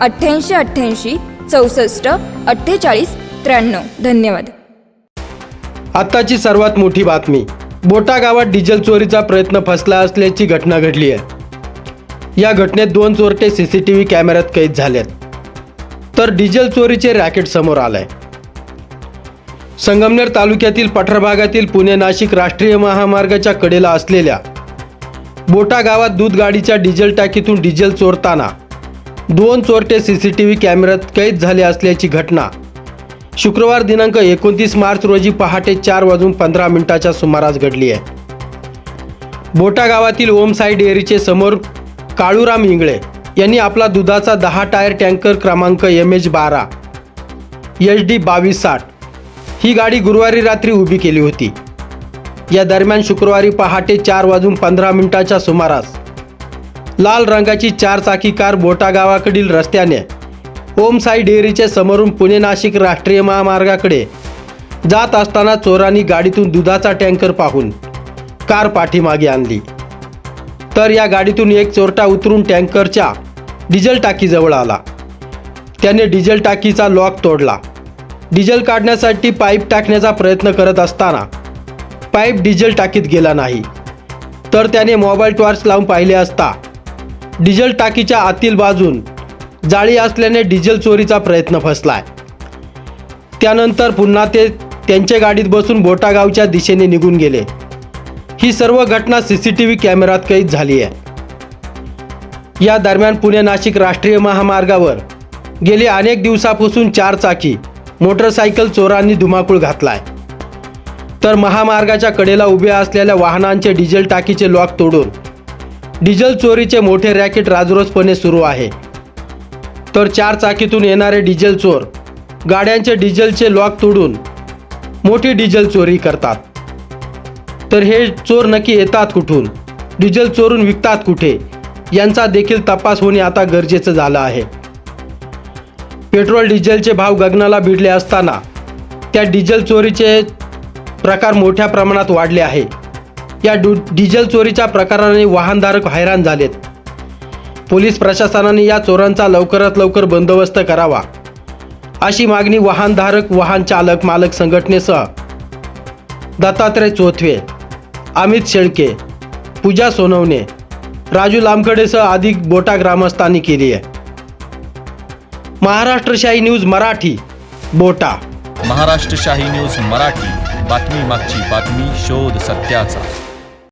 अठ्ठ्याऐंशी अठ्ठ्याऐंशी चौसष्ट अठ्ठेचाळीस त्र्याण्णव. धन्यवाद. आत्ताची सर्वात मोठी बातमी. बोटा गावात डिझेल चोरीचा प्रयत्न फसला असल्याची घटना घडली आहे. या घटनेत दोन चोरटे सी सी टी व्ही कॅमेऱ्यात कैद झालेत. तर डिझेल चोरीचे रॅकेट समोर आलंय. संगमनेर तालुक्यातील पठार भागातील पुणे नाशिक राष्ट्रीय महामार्गाच्या कडेला असलेल्या बोटा गावात दूध गाडीच्या डिझेल टाकीतून डिझेल चोरताना दोन चोरटे सी सी टी व्ही कॅमेऱ्यात कैद झाले असल्याची घटना. शुक्रवार दिनांक एकोणतीस मार्च रोजी पहाटे चार वाजून पंधरा मिनिटाच्या सुमारास घडली आहे. बोटा गावातील ओम साई डेअरीचे समोर काळूराम इंगळे यांनी आपला दुधाचा दहा टायर टँकर क्रमांक एम एच बारा एच डी बावीस साठ ही गाडी गुरुवारी रात्री उभी केली होती. या दरम्यान शुक्रवारी पहाटे चार वाजून पंधरा मिनिटाच्या सुमारास लाल रंगाची चार चाकी कार बोटा गावाकडील रस्त्याने ओम साई डेअरीच्या समोरून पुणे नाशिक राष्ट्रीय महामार्गाकडे जात असताना चोरांनी गाडीतून दुधाचा टँकर पाहून कार पाठीमागे आणली. तर या गाडीतून एक चोरटा उतरून टँकरच्या डिझेल टाकीजवळ आला. त्याने डिझेल टाकीचा लॉक तोडला. डिझेल काढण्यासाठी पाईप टाकण्याचा प्रयत्न करत असताना पाईप डिझेल टाकीत गेला नाही. तर त्याने मोबाईल टॉर्च लावून पाहिले असता डिझेल टाकीच्या आतील बाजून जाळी असल्याने डिझेल चोरीचा प्रयत्न फसलाय. त्यानंतर पुन्हा ते त्यांच्या गाडीत बसून बोटागावच्या दिशेने निघून गेले. ही सर्व घटना सी सी टी व्ही कॅमेरात कैद झाली आहे. या दरम्यान पुणे नाशिक राष्ट्रीय महामार्गावर गेली अनेक दिवसापासून चार चाकी मोटरसायकल चोरांनी धुमाकूळ घातलाय. तर महामार्गाच्या कडेला उभ्या असलेल्या वाहनांचे डिझेल टाकीचे लॉक तोडून डिझेल चोरीचे मोठे रॅकेट राजरोसपणे सुरू आहे. तर चार चाकीतून येणारे डिझेल चोर गाड्यांचे डिझेलचे लॉक तोडून मोठी डिझेल चोरी करतात. तर हे चोर नक्की येतात कुठून? डिझेल चोरून विकतात कुठे? यांचा देखील तपास होणे आता गरजेचं झालं आहे. पेट्रोल डिझेलचे भाव गगनाला भिडले असताना त्या डिझेल चोरीचे प्रकार मोठ्या प्रमाणात वाढले आहे. या डु डिझेल चोरीच्या प्रकाराने वाहनधारक हैराण झालेत. पोलीस प्रशासनाने या चोरांचा लवकरात लवकर बंदोबस्त करावा. अशी मागणी वाहनधारक वाहन चालक मालक संघटनेसह दत्तात्रय चोथवे अमित शेळके पूजा सोनवणे राजू लामखडेसह अधिक बोटा ग्रामस्थांनी केली आहे. महाराष्ट्रशाही न्यूज मराठी बोटा. महाराष्ट्रशाही न्यूज मराठी बातमी मागची बातमी शोध सत्याचा.